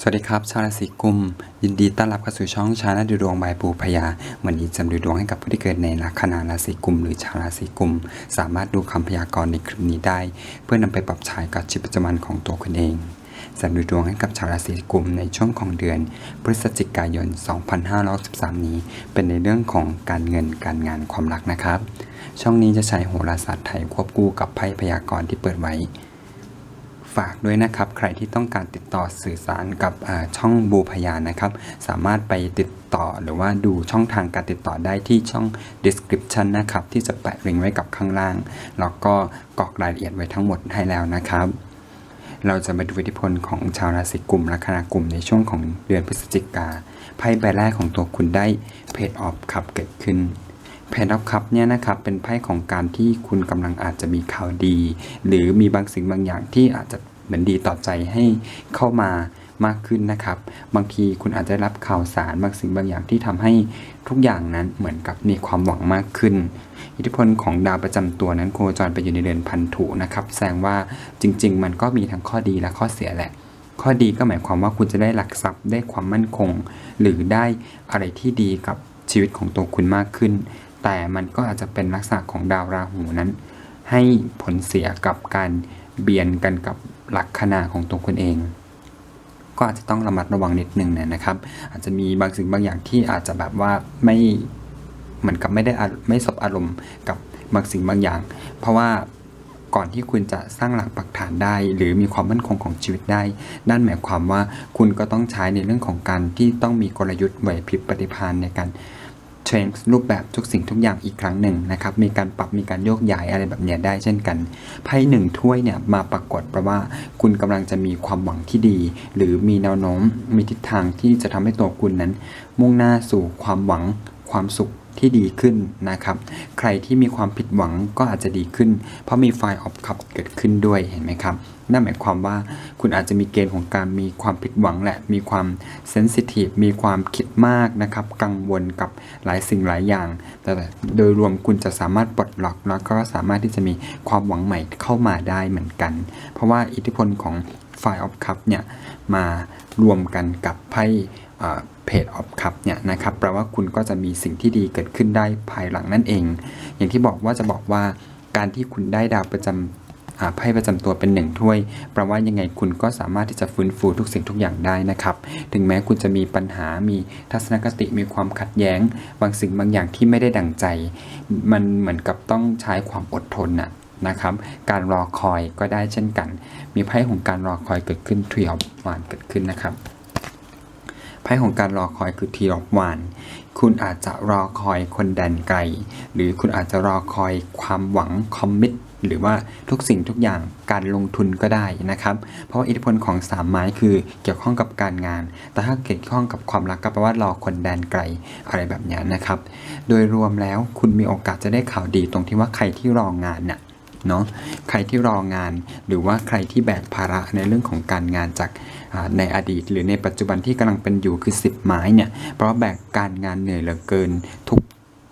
สวัสดีครับ ชาวราศีกุม ยินดีต้อนรับเข้าสู่ช่องชาแนลดูดวงบายปูพยาวันนี้จะดูดวงให้กับผู้ที่เกิดในลัคนาราศีกุม หรือชาวราศีกุม สามารถดูคำพยากรณ์ในคลิปนี้ได้ เพื่อนำไปปรับใช้กับชีวิตประจำวันของตัวคุณเองจะดูดวงให้กับชาวราศีกุมในช่วงของเดือน พฤศจิกายน 2563นี้ เป็นในเรื่องของการเงินการงานความรักนะครับ ช่องนี้จะใช้โหราศาสตร์ไทยควบคู่กับไพ่พยากรณ์ที่เปิดไว้ ฝากด้วยนะครับ ใครที่ต้องการติดต่อสื่อสารกับช่องบูพยานนะครับ สามารถไปติดต่อหรือว่าดูช่องทางการติดต่อได้ที่ช่อง description นะครับ ที่จะแปะลิงก์ไว้กับข้างล่าง แล้วก็กรอกรายละเอียดไว้ทั้งหมดให้แล้วนะครับ เราจะมาดูอิทธิพลของชาวราศีกุมลัคนากลุ่มในช่วงของเดือนพฤศจิกาไพ่ใบแรกของตัวคุณได้เพจออฟคับเกิดขึ้น เพนออฟคัพเนี่ยนะครับเป็นไพ่ของการที่คุณกำลังอาจจะมีข่าวดี หรือมีบางสิ่งบางอย่างที่อาจจะเหมือนดีต่อใจให้เข้ามามากขึ้นนะครับ บางทีคุณอาจจะรับข่าวสารบางสิ่งบางอย่างที่ทำให้ทุกอย่างนั้นเหมือนกับมีความหวังมากขึ้น อิทธิพลของดาวประจำตัวนั้นโคจรไปอยู่ในเรือนพันธุนะครับ แสดงว่าจริง ๆ มันก็มีทั้งข้อดีและข้อเสียแหละ ข้อดีก็หมายความว่าคุณจะได้หลักทรัพย์ได้ความมั่นคง หรือได้อะไรที่ดีกับชีวิตของตัวคุณมากขึ้น แต่มันก็อาจจะเป็นลักษณะของดาวราหูนั้น ให้ผลเสียกับการเบียนกันกับลักคนาของตัวคุณเอง ก็อาจจะต้องระมัดระวังนิดนึงนะนะครับ อาจจะมีบางสิ่งบางอย่างที่อาจจะแบบว่าไม่เหมือนกับไม่ได้อาไม่สบอารมณ์กับบางสิ่งบางอย่าง เพราะว่าก่อนที่คุณจะสร้างหลักปักฐานได้ หรือมีความมั่นคงของชีวิตได้นั่นหมายความว่าคุณก็ต้องใช้ในเรื่องของการที่ต้องมีกลยุทธ์ไหวพริบปฏิภาณในการ ทรนรูปแบบทุกสิ่งทุกอย่างอีกครั้งหนึ่งนะครับ มีการปรับมีการโยกย้ายอะไรแบบนี้ได้เช่นกันไพ่หนึ่งถ้วยเนี่ยมาปรากฏแปลว่าคุณกำลังจะมีความหวังที่ดี หรือมีแนวโน้มมีทิศทางที่จะทำให้ตัวคุณนั้น มุ่งหน้าสู่ความหวังความสุข ที่ดีขึ้นนะครับ ใครที่มีความผิดหวังก็อาจจะดีขึ้น เพราะมีไฟล์ออฟคัพเกิดขึ้นด้วยเห็นไหมครับนั่นหมายความว่าคุณอาจจะมีเกณฑ์ของการมีความผิดหวังแหละ มีความเซนซิทีฟ มีความคิดมากนะครับ กังวลกับหลายสิ่งหลายอย่าง แต่โดยรวมคุณจะสามารถปลดล็อกแล้วก็สามารถที่จะมีความหวังใหม่เข้ามาได้เหมือนกัน เพราะว่าอิทธิพลของไฟออฟคัพเนี่ยมารวมกันกับไพ่ เพจออฟคัพเนี่ยนะครับแปลว่าคุณก็จะมีสิ่งที่ดีเกิดขึ้นได้ภายหลังนั่นเอง อย่างที่บอกว่าจะบอกว่าการที่คุณได้ดาวประจำไพ่ประจำตัวเป็นหนึ่งถ้วยแปลว่ายังไงคุณก็สามารถที่จะฟื้นฟูทุกสิ่งทุกอย่างได้นะครับ ถึงแม้คุณจะมีปัญหามีทัศนคติมีความขัดแย้ง บางสิ่งบางอย่างที่ไม่ได้ดังใจ มันเหมือนกับต้องใช้ความอดทนนะนะครับ การรอคอยก็ได้เช่นกัน มีไพ่ของการรอคอยเกิดขึ้นทรีออฟวานเกิดขึ้นนะครับ ไพ่ของการรอคอยคือทีออฟวานคุณอาจจะรอคอยคนแดนไกล หรือคุณอาจจะรอคอยความหวังคอมมิตหรือว่าทุกสิ่งทุกอย่างการลงทุนก็ได้นะครับ เพราะว่าอิทธิพลของสามไม้คือเกี่ยวข้องกับการงาน แต่ถ้าเกี่ยวข้องกับความรักก็แปลว่ารอคนแดนไกลอะไรแบบนี้นะครับ โดยรวมแล้วคุณมีโอกาสจะได้ข่าวดีตรงที่ว่าใครที่รองานน่ะ เนาะใครที่รองานหรือว่าใครที่แบกภาระในเรื่องของการงานจากในอดีต หรือในปัจจุบันที่กำลังเป็นอยู่คือ 10 ไม้เนี่ยเพราะแบกการงานเหนื่อยเหลือเกินทุก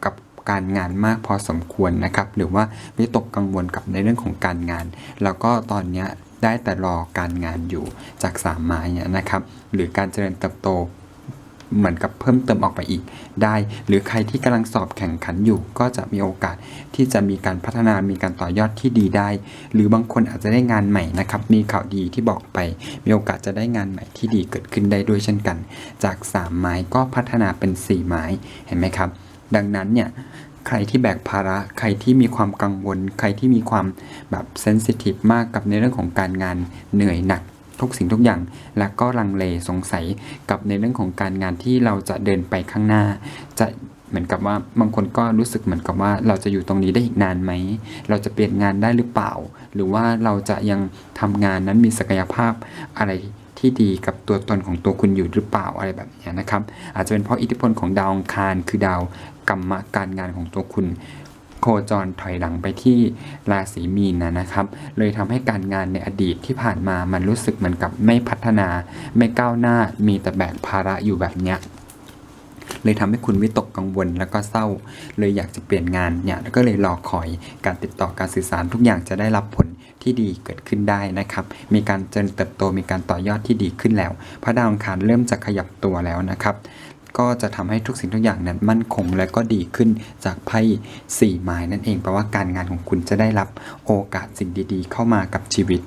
กับการงานมากพอสมควรนะครับ หรือว่าวิตกกังวลกับในเรื่องของการงาน แล้วก็ตอนเนี้ยได้แต่รอการงานอยู่จากสามไม้เนี่ยนะครับ หรือการเจริญเติบโต เหมือนกับเพิ่มเติมออกไปอีกได้ หรือใครที่กำลังสอบแข่งขันอยู่ ก็จะมีโอกาสที่จะมีการพัฒนามีการต่อยอดที่ดีได้ หรือบางคนอาจจะได้งานใหม่นะครับ มีข่าวดีที่บอกไป มีโอกาสจะได้งานใหม่ที่ดีเกิดขึ้นได้ด้วยเช่นกัน จาก 3 ไม้ก็พัฒนาเป็น 4 ไม้เห็นไหมครับ ดังนั้นเนี่ยใครที่แบกภาระ ใครที่มีความกังวล ใครที่มีความแบบเซนซิทีฟมากกับในเรื่องของการงานเหนื่อยหนัก ทุกสิ่งทุกอย่าง และก็ลังเลสงสัยกับในเรื่องของการงานที่เราจะเดินไปข้างหน้า จะเหมือนกับว่าบางคนก็รู้สึกเหมือนกับว่าเราจะอยู่ตรงนี้ได้อีกนานไหม เราจะเปลี่ยนงานได้หรือเปล่า หรือว่าเราจะยังทำงานนั้นมีศักยภาพอะไรที่ดีกับตัวตนของตัวคุณอยู่หรือเปล่าอะไรแบบนี้นะครับ อาจจะเป็นเพราะอิทธิพลของดาวองคารคือดาวกรรมการงานของตัวคุณ โคจรถอยหลังไปที่ราศีมีนนะครับ เลยทำให้การงานในอดีตที่ผ่านมามันรู้สึกเหมือนกับไม่พัฒนา ไม่ก้าวหน้ามีแต่แบกภาระอยู่แบบเนี้ยเลยทำให้คุณวิตกกังวลแล้วก็เศร้า เลยอยากจะเปลี่ยนงานเนี่ยแล้วก็เลยรอคอยการติดต่อการสื่อสารทุกอย่างจะได้รับผลที่ดีเกิดขึ้นได้นะครับ มีการเจริญเติบโตมีการต่อยอดที่ดีขึ้นแล้ว พระดาวอังคารเริ่มจะขยับตัวแล้วนะครับ ก็จะทำให้ทุกสิ่งทุกอย่างนั้นมั่นคงและก็ดีขึ้นจากไพ่สี่ไม้นั่นเองแปลว่าการงานของคุณจะได้รับโอกาสสิ่งดีๆ เข้ามากับชีวิต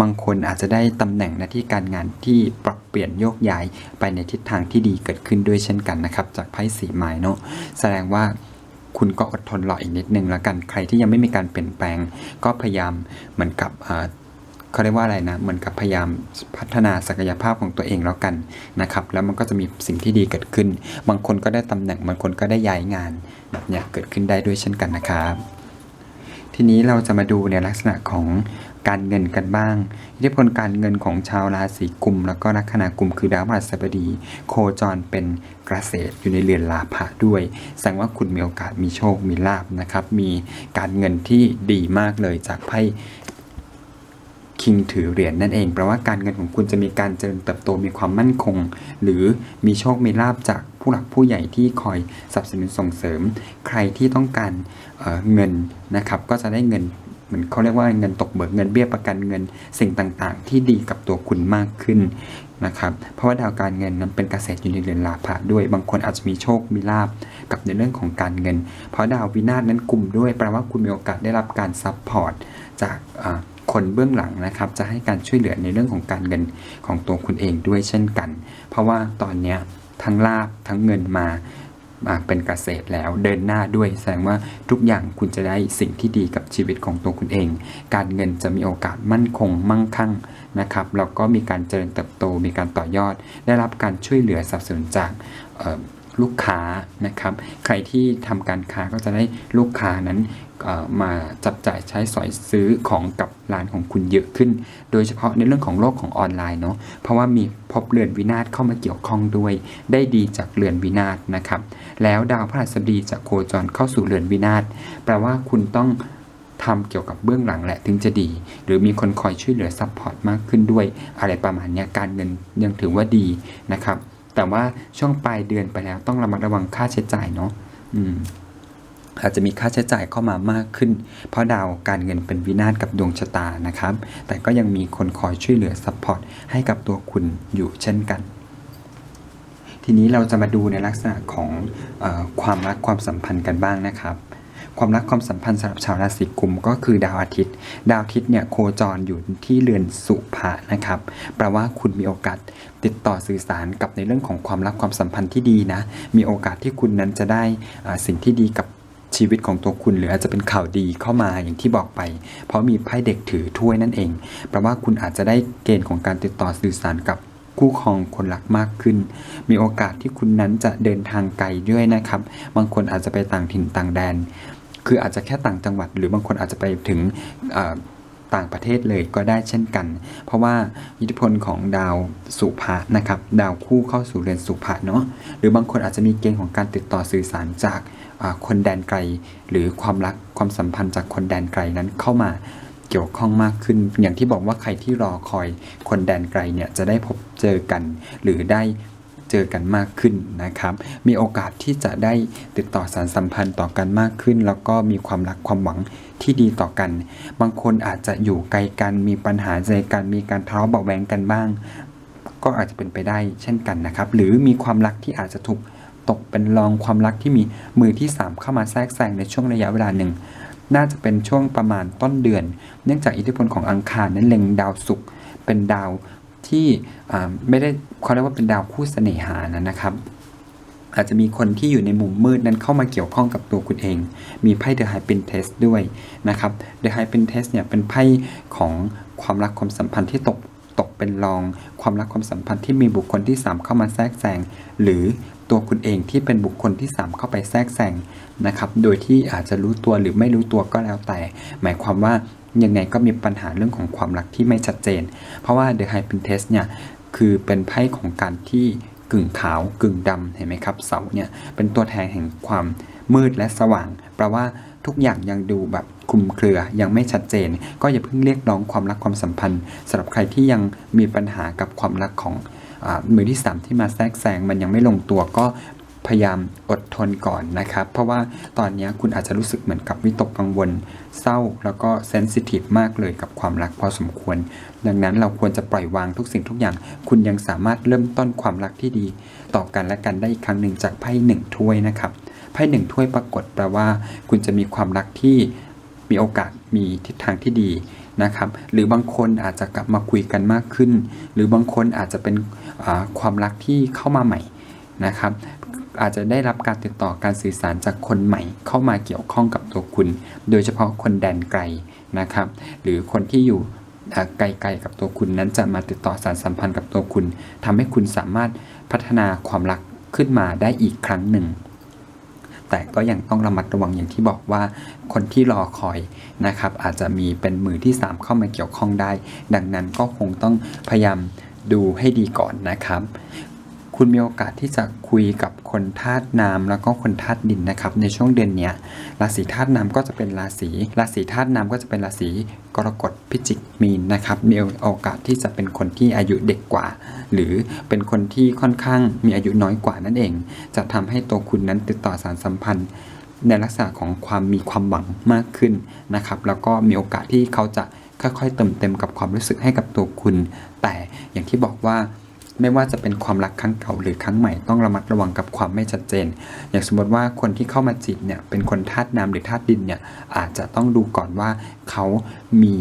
บางคนอาจจะได้ตำแหน่งหน้าที่การงานที่ปรับเปลี่ยนโยกย้ายไปในทิศทางที่ดีเกิดขึ้นด้วยเช่นกันนะครับ จากไพ่สี่ไม้เนาะแสดงว่าคุณก็อดทนรออีกนิดนึงแล้วกันใครที่ยังไม่มีการเปลี่ยนแปลง ก็พยายามเหมือนกับ เขาเรียกว่าอะไรนะ เหมือนกับพยายามพัฒนาศักยภาพของตัวเองแล้วกันนะครับ แล้วมันก็จะมีสิ่งที่ดีเกิดขึ้น บางคนก็ได้ตำแหน่ง บางคนก็ได้ย้ายงานแบบเนี้ยเกิดขึ้นได้ด้วยเช่นกันนะครับทีนี้เราจะมาดูในลักษณะของการเงินกันบ้างอิทธิพลการเงินของชาวราศีกุม แล้วก็ลัคนากุมคือดาวพฤหัสบดี โคจรเป็นเกษตรอยู่ในเรือนลาภะด้วย แสดงว่าคุณมีโอกาสมีโชคมีลาบนะครับ มีการเงินที่ดีมากเลยจากไพ่ คิงถือเหรียญนั่นเองแปลว่าการเงินของคุณจะมีการเจริญเติบโตมีความมั่นคง หรือมีโชคมีลาบจากผู้หลักผู้ใหญ่ที่คอยสนับสนุนส่งเสริม ใครที่ต้องการเเงินนะครับก็จะได้เงินเหมือนเขาเรียกว่าเงินตกเบิกเงินเบี้ยประกันเงินสิ่งต่างๆ ที่ดีกับตัวคุณมากขึ้นนะครับเพราะว่าดาวการเงินนั้นเป็นเกษตรอยู่ในเรือนลาภะด้วยบางคนอาจจะมีโชคมีลาบกับในเรื่องของการเงิน เพราะดาววินาศนั้นกลุ่มด้วยแปลว่าคุณมีโอกาสได้รับการซัพพอร์ตจากอ คนเบื้องหลังนะครับ จะให้การช่วยเหลือในเรื่องของการเงินของตัวคุณเองด้วยเช่นกัน เพราะว่าตอนนี้ทั้งลาบทั้งเงินมามาเป็นเกษตรแล้วเดินหน้าด้วยแสดงว่าทุกอย่างคุณจะได้สิ่งที่ดีกับชีวิตของตัวคุณเอง การเงินจะมีโอกาสมั่นคงมั่งคั่งนะครับแล้วก็มีการเจริญเติบโตมีการต่อยอด ได้รับการช่วยเหลือสนับสนุนจากลูกค้านะครับ ใครที่ทำการค้าก็จะได้ลูกค้านั้น มาจับจ่ายใช้สอยซื้อของกับร้านของคุณเยอะขึ้น โดยเฉพาะในเรื่องของโลกของออนไลน์เนาะ เพราะว่ามีพบเรือนวินาศเข้ามาเกี่ยวข้องด้วย ได้ดีจากเรือนวินาศนะครับ แล้วดาวพฤหัสบดีจากโคจรเข้าสู่เรือนวินาศ แปลว่าคุณต้องทำเกี่ยวกับเบื้องหลังแหละถึงจะดี หรือมีคนคอยช่วยเหลือซัพพอร์ตมากขึ้นด้วย อะไรประมาณนี้การเงินยังถือว่าดีนะครับ แต่ว่าช่วงปลายเดือนไปแล้วต้องระมัดระวังค่าใช้จ่ายเนาะ อืม อาจจะมีค่าใช้จ่ายเข้ามามากขึ้น เพราะดาวการเงินเป็นวินาศกับดวงชะตานะครับ แต่ก็ยังมีคนคอยช่วยเหลือซัพพอร์ตให้กับตัวคุณอยู่เช่นกัน ทีนี้เราจะมาดูในลักษณะของออความรักความสัมพันธ์กันบ้างนะครับ ความรักความสัมพันธ์สำหรับชาวราศีกุมก็คือดาวอาทิตย์ ดาวอาทิตย์เนี่ยโคจรอยู่ที่เรือนสุภะนะครับแปลว่าคุณมีโอกาสติดต่อสื่อสารกับในเรื่องของความรักความสัมพันธ์ที่ดีนะ มีโอกาสที่คุณนั้นจะได้สิ่งที่ดีกับ ชีวิตของตัวคุณ หรืออาจจะเป็นข่าวดีเข้ามาอย่างที่บอกไป เพราะมีไพ่เด็กถือถ้วยนั่นเองแปลว่าคุณอาจจะได้เกณฑ์ของการติดต่อสื่อสารกับคู่ครองคนรักมากขึ้น มีโอกาสที่คุณนั้นจะเดินทางไกลด้วยนะครับ บางคนอาจจะไปต่างถิ่นต่างแดน คืออาจจะแค่ต่างจังหวัด หรือบางคนอาจจะไปถึงต่างประเทศเลยก็ได้เช่นกัน เพราะว่าอิทธิพลของดาวสุภะนะครับ ดาวคู่เข้าสู่เรือนสุภะเนาะ หรือบางคนอาจจะมีเกณฑ์ของการติดต่อสื่อสารจาก คนแดนไกล หรือความรักความสัมพันธ์จากคนแดนไกลนั้นเข้ามาเกี่ยวข้องมากขึ้น อย่างที่บอกว่าใครที่รอคอยคนแดนไกลเนี่ยจะได้พบเจอกัน หรือได้เจอกันมากขึ้นนะครับ มีโอกาสที่จะได้ติดต่อสารสัมพันธ์ต่อกันมากขึ้น แล้วก็มีความรักความหวังที่ดีต่อกัน บางคนอาจจะอยู่ไกลกัน มีปัญหาใจกัน มีการทะเลาะเบาะแวงกันบ้าง ก็อาจจะเป็นไปได้เช่นกันนะครับ หรือมีความรักที่อาจจะถูก ตกเป็นรองความรักที่มีมือที่ 3 เข้ามาแทรกแซงในช่วงระยะเวลาหนึ่ง น่าจะเป็นช่วงประมาณต้นเดือน เนื่องจากอิทธิพลของอังคารนั้นเล็งดาวศุกร์เป็นดาวที่ไม่ได้เขาเรียกว่าเป็นดาวคู่เสน่หานะนะครับอาจจะมีคนที่อยู่ในมุมมืดนั้นเข้ามาเกี่ยวข้องกับตัวคุณเอง มีไพ่ The High Princess ด้วยนะครับ The High Princess เนี่ยเป็นไพ่ของความรักความสัมพันธ์ที่ตกตกเป็นรอง ความรักความสัมพันธ์ที่มีบุคคลที่ 3 เข้ามาแทรกแซงหรือ ตัวคุณเองที่เป็นบุคคลที่ 3 เข้าไปแทรกแซงนะครับ โดยที่อาจจะรู้ตัวหรือไม่รู้ตัวก็แล้วแต่ หมายความว่ายังไงก็มีปัญหาเรื่องของความรักที่ไม่ชัดเจน เพราะว่า The High Princess เนี่ยคือเป็นไพ่ของการที่กึ่งขาวกึ่งดำเห็นไหมครับเสาเนี่ยเป็นตัวแทนแห่งความมืดและสว่างแปลว่าทุกอย่างยังดูแบบคลุมเครือ ยังไม่ชัดเจน ก็อย่าเพิ่งเรียกร้องความรักความสัมพันธ์สำหรับใครที่ยังมีปัญหากับความรักของ มือที่ 3 ที่มาแทรกแซงมันยังไม่ลงตัวก็พพยายามอดทนก่อนนะครับ เพราะว่าตอนนี้คุณอาจจะรู้สึกเหมือนกับวิตกกังวล เศร้าแล้วก็เซนซิทีฟมากเลยกับความรักพอสมควร ดังนั้นเราควรจะปล่อยวางทุกสิ่งทุกอย่าง คุณยังสามารถเริ่มต้นความรักที่ดี ต่อกันและกันได้อีกครั้งหนึ่งจากไพ่หนึ่งถ้วยนะครับไพ่หนึ่งถ้วยปรากฏแปลว่า คุณจะมีความรักที่มีโอกาสมีทิศทางที่ดี นะครับหรือบางคนอาจจะกลับมาคุยกันมากขึ้น หรือบางคนอาจจะเป็นความรักที่เข้ามาใหม่นะครับอาจจะได้รับการติดต่อการสื่อสารจากคนใหม่เข้ามาเกี่ยวข้องกับตัวคุณ โดยเฉพาะคนแดนไกลนะครับ หรือคนที่อยู่ไกลๆกับตัวคุณนั้นจะมาติดต่อสารสัมพันธ์กับตัวคุณทำให้คุณสามารถพัฒนาความรักขึ้นมาได้อีกครั้งหนึ่ง แต่ก็ยังต้องระมัดระวังอย่างที่บอกว่า คนที่รอคอยนะครับ อาจจะมีเป็นมือที่ 3 เข้ามาเกี่ยวข้องได้ ดังนั้นก็คงต้องพยายามดูให้ดีก่อนนะครับ คุณมีโอกาสที่จะคุยกับคนธาตุน้ำแล้วก็คนธาตุดินนะครับ ในช่วงเดือนนี้ราศีธาตุน้ำก็จะเป็นราศีราศีธาตุน้ำก็จะเป็นราศีกรกฎพิจิกมีนนะครับมีโอกาสที่จะเป็นคนที่อายุเด็กกว่า หรือเป็นคนที่ค่อนข้างมีอายุน้อยกว่านั่นเอง จะทำให้ตัวคุณนั้นติดต่อสารสัมพันธ์ ในลักษณะของความมีความหวังมากขึ้นนะครับแล้วก็มีโอกาสที่เขาจะค่อยๆเติมเต็มกับความรู้สึกให้กับตัวคุณ แต่อย่างที่บอกว่า ไม่ว่าจะเป็นความรักครั้งเก่าหรือครั้งใหม่ต้องระมัดระวังกับความไม่ชัดเจน อย่างสมมติว่าคนที่เข้ามาจีบเนี่ยเป็นคนธาตุน้ำหรือธาตุดินเนี่ยอาจจะต้องดูก่อนว่าเขามี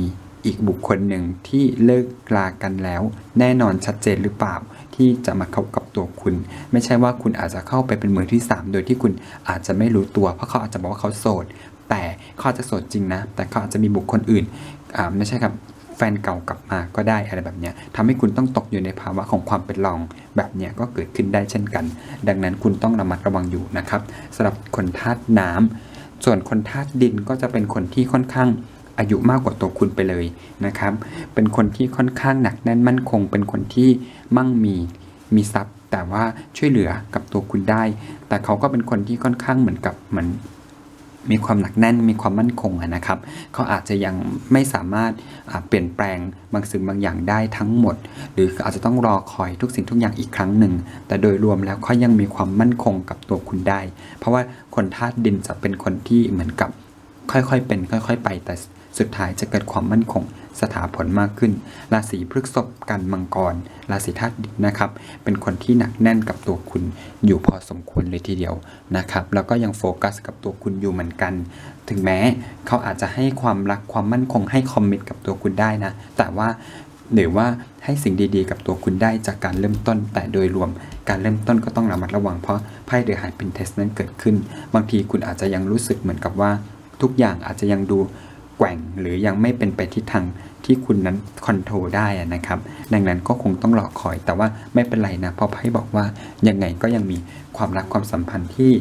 อีกบุคคลหนึ่งที่เลิกลากันแล้ว แน่นอนชัดเจนหรือเปล่าที่จะมาเข้ากับตัวคุณ ไม่ใช่ว่าคุณอาจจะเข้าไปเป็นมือที่ 3 โดยที่คุณอาจจะไม่รู้ตัวเพราะเขาอาจจะบอกว่าเขาโสด แต่เขาอาจจะโสดจริงนะ แต่เขาอาจจะมีบุคคลอื่นอ่าไม่ใช่ครับ แฟนเก่ากลับมาก็ได้อะไรแบบเนี้ยทำให้คุณต้องตกอยู่ในภาวะของความเป็นรอง แบบเนี้ยก็เกิดขึ้นได้เช่นกัน ดังนั้นคุณต้องระมัดระวังอยู่นะครับสำหรับคนธาตุน้ำส่วนคนธาตุดินก็จะเป็นคนที่ค่อนข้างอายุมากกว่าตัวคุณไปเลยนะครับ เป็นคนที่ค่อนข้างหนักแน่นมั่นคง เป็นคนที่มั่งมี มีทรัพย์ แต่ว่าช่วยเหลือกับตัวคุณได้ แต่เขาก็เป็นคนที่ค่อนข้างเหมือนกับเหมือน มีความหนักแน่นมีความมั่นคงนะครับเขาอาจจะยังไม่สามารถเปลี่ยนแปลงบางสิ่งบางอย่างได้ทั้งหมด หรืออาจจะต้องรอคอยทุกสิ่งทุกอย่างอีกครั้งหนึ่ง แต่โดยรวมแล้วเขายังมีความมั่นคงกับตัวคุณได้ เพราะว่าคนธาตุดินจะเป็นคนที่เหมือนกับค่อยๆเป็น ค่อย ๆ ไปแต่ สุดท้ายจะเกิดความมั่นคงสถาผลมากขึ้น ราศีพฤษภกันมังกร ราศีธาตุดินนะครับ เป็นคนที่หนักแน่นกับตัวคุณอยู่พอสมควรเลยทีเดียวนะครับ แล้วก็ยังโฟกัสกับตัวคุณอยู่เหมือนกัน ถึงแม้เขาอาจจะให้ความรักความมั่นคงให้คอมมิตกับตัวคุณได้นะ แต่ว่าหรือว่าให้สิ่งดีๆ กับตัวคุณได้จากการเริ่มต้น แต่โดยรวมการเริ่มต้นก็ต้องระมัดระวังเพราะไพ่เดอะไฮเป็นเทสนั้นเกิดขึ้น บางทีคุณอาจจะยังรู้สึกเหมือนกับว่า ทุกอย่างอาจจะยังดู แกว่งหรือยังไม่เป็นไปทิศทางที่คุณนั้นคอนโทรลได้นะครับ ดังนั้นก็คงต้องรอคอย แต่ว่าไม่เป็นไรนะ เพราะไพ่บอกว่ายังไงก็ยังมีความรักความสัมพันธ์ที่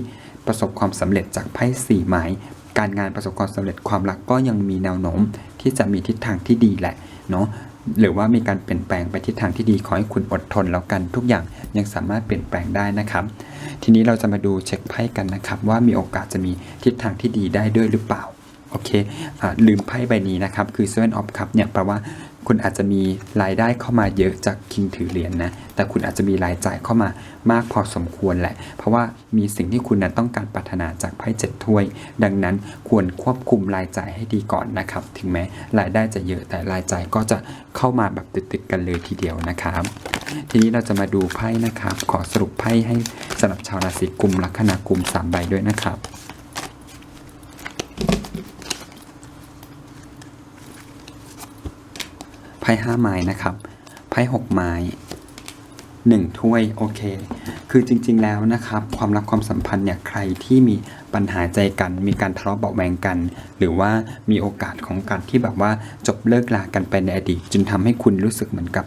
ประสบความสำเร็จจากไพ่สี่ไม้การงานประสบความสำเร็จความรักก็ยังมีแนวโน้มที่จะมีทิศทางที่ดีแหละเนาะหรือว่ามีการเปลี่ยนแปลงไปทิศทางที่ดีขอให้คุณอดทนแล้วกันทุกอย่างยังสามารถเปลี่ยนแปลงได้นะครับ ทีนี้เราจะมาดูเช็คไพ่กันนะครับ ว่ามีโอกาสจะมีทิศทางที่ดีได้ด้วยหรือเปล่า โอเคอลืมไพ่ใบนี้นะครับ คือ Seven of Cup เนี่ยแปลว่าคุณอาจจะมีรายได้เข้ามาเยอะจากคิงถือเหรียญนนะ แต่คุณอาจจะมีรายจ่ายเข้ามามากพอสมควรแหละ เพราะว่ามีสิ่งที่คุณนั้นต้องการปรารถนาจากไพ่เจ็ดถ้วย ดังนั้นควรควบคุมรายจ่ายให้ดีก่อนนะครับ ถึงแม้รายได้จะเยอะแต่รายจ่ายก็จะเข้ามาแบบติดๆกันเลยทีเดียวนะครับ ทีนี้เราจะมาดูไพ่นะครับ ขอสรุปไพ่ให้สำหรับชาวราศีกุมลัคนากุมสามใบด้วยนะครับ พ่ห้าไม้นะครับไพ่หกไม้หนึ่งถ้วยโอเค คือจริง ๆ แล้วนะครับ ความรักความสัมพันธ์เนี่ยใครที่มี ปัญหาใจกัน มีการทะเลาะเบาแวงกัน หรือว่ามีโอกาสของการที่แบบว่าจบเลิกลากันไปในอดีตจึงทำให้คุณรู้สึกเหมือนกับ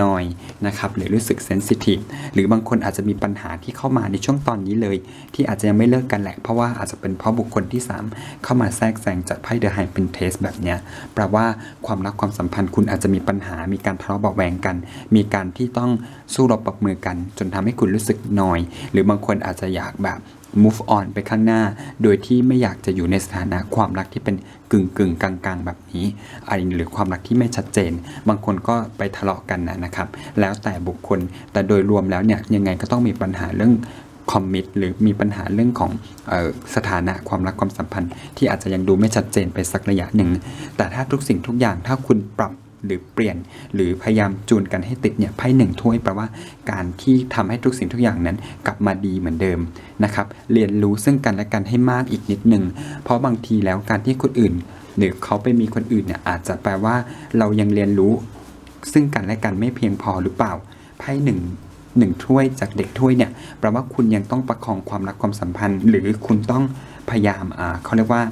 นอยนะครับหรือรู้สึกเซนซิทีฟหรือบางคนอาจจะมีปัญหาที่เข้ามาในช่วงตอนนี้เลย ที่อาจจะยังไม่เลิกกันแหละ เพราะว่าอาจจะเป็นเพราะบุคคลที่ 3 เข้ามาแทรกแซงจากไพ่เดอะไฮเป็นเทสแบบเนี้ยแปลว่าความรักความสัมพันธ์คุณอาจจะมีปัญหา มีการทะเลาะเบาแวงกัน มีการที่ต้องสู้รบปรบมือกัน จนทำให้คุณรู้สึกนอย หรือบางคนอาจจะอยากแบบ move on ไปข้างหน้า โดยที่ไม่อยากจะอยู่ในสถานะความรักที่เป็นกึ่งกึ่งๆกลางๆ แบบนี้อะไรหรือความรักที่ไม่ชัดเจน บางคนก็ไปทะเลาะกันนะนะครับ แล้วแต่บุคคล แต่โดยรวมแล้วเนี่ยยังไงก็ต้องมีปัญหาเรื่องคอมมิตหรือมีปัญหาเรื่องของออสถานะความรักความสัมพันธ์ ที่อาจจะยังดูไม่ชัดเจนไปสักระยะหนึ่ง แต่ถ้าทุกสิ่งทุกอย่างถ้าคุณปรับ หรือเปลี่ยน หรือพยายามจูนกันให้ติดเนี่ยไพ่หนึ่งถ้วยแปลว่าการที่ทำให้ทุกสิ่งทุกอย่างนั้น กลับมาดีเหมือนเดิมนะครับ เรียนรู้ซึ่งกันและกันให้มากอีกนิดนึง เพราะบางทีแล้วการที่คนอื่น หรือเขาไปมีคนอื่นเนี่ยอาจจะแปลว่าเรายังเรียนรู้ ซึ่งกันและกันไม่เพียงพอหรือเปล่าไพ่หนึ่งหนึ่งถ้วยจากเด็กถ้วยเนี่ยแปลว่าคุณยังต้องประคองความรักความสัมพันธ์ หรือคุณต้องพยายามอ่าเขาเรียกว่า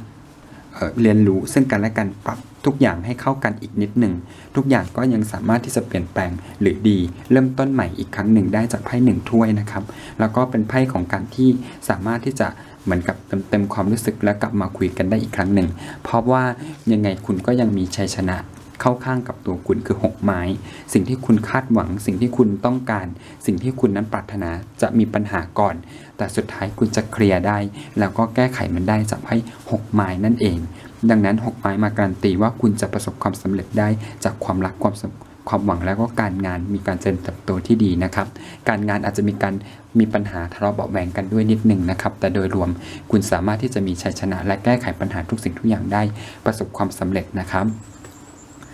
เรียนรู้ซึ่งกันและกันปรับทุกอย่างให้เข้ากันอีกนิดหนึ่ง ทุกอย่างก็ยังสามารถที่จะเปลี่ยนแปลงหรือดี เริ่มต้นใหม่อีกครั้งหนึ่งได้จากไพ่หนึ่งถ้วยนะครับ แล้วก็เป็นไพ่ของการที่สามารถที่จะเหมือนกับเติมเต็มความรู้สึกและกลับมาคุยกันได้อีกครั้งหนึ่ง เพราะว่ายังไงคุณก็ยังมีชัยชนะ เข้าข้างกับตัวคุณคือ 6 ไม้ สิ่งที่คุณคาดหวัง สิ่งที่คุณต้องการ สิ่งที่คุณนั้นปรารถนาจะมีปัญหาก่อน แต่สุดท้ายคุณจะเคลียร์ได้ แล้วก็แก้ไขมันได้จากไพ่6ไม้นั่นเอง ดังนั้น 6 ไม้มาการันตีว่าคุณจะประสบความสำเร็จได้จากความรักความสความหวังแล้วก็การงานมีการเจริญเติบโตที่ดีนะครับ การงานอาจจะมีการมีปัญหาทะเลาะเบาะแวงกันด้วยนิดหนึ่งนะครับ แต่โดยรวมคุณสามารถที่จะมีชัยชนะ และแก้ไขปัญหาทุกสิ่งทุกอย่างได้ประสบความสำเร็จนะครับ